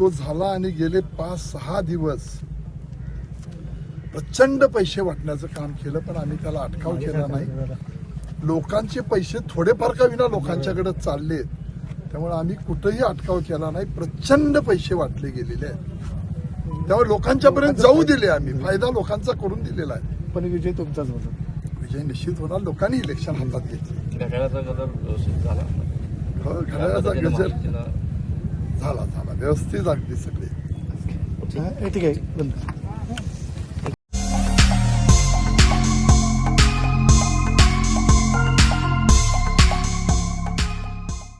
तो झाला आणि गेले पाच सहा दिवस. प्रचंड पैसे वाटण्याचं काम केलं पण आम्ही त्याला अटकाव केला नाही. लोकांचे पैसे थोडेफार का विना लोकांच्याकडे चालले त्यामुळे आम्ही कुठंही अटकाव केला नाही. प्रचंड पैसे वाटले गेलेले आहेत. त्यामुळे लोकांच्यापर्यंत जाऊ दिले आम्ही. फायदा लोकांचा करून दिलेला आहे. पण विजय तुमचाच होता. विजय निश्चित होणार. लोकांनी इलेक्शन हातात घेतले. घड्याळाचा गजर झाला. हो, घड्याळाचा गजर. झाला झाला व्यवस्थित अगदी सगळे हा, हे ठीक आहे बंद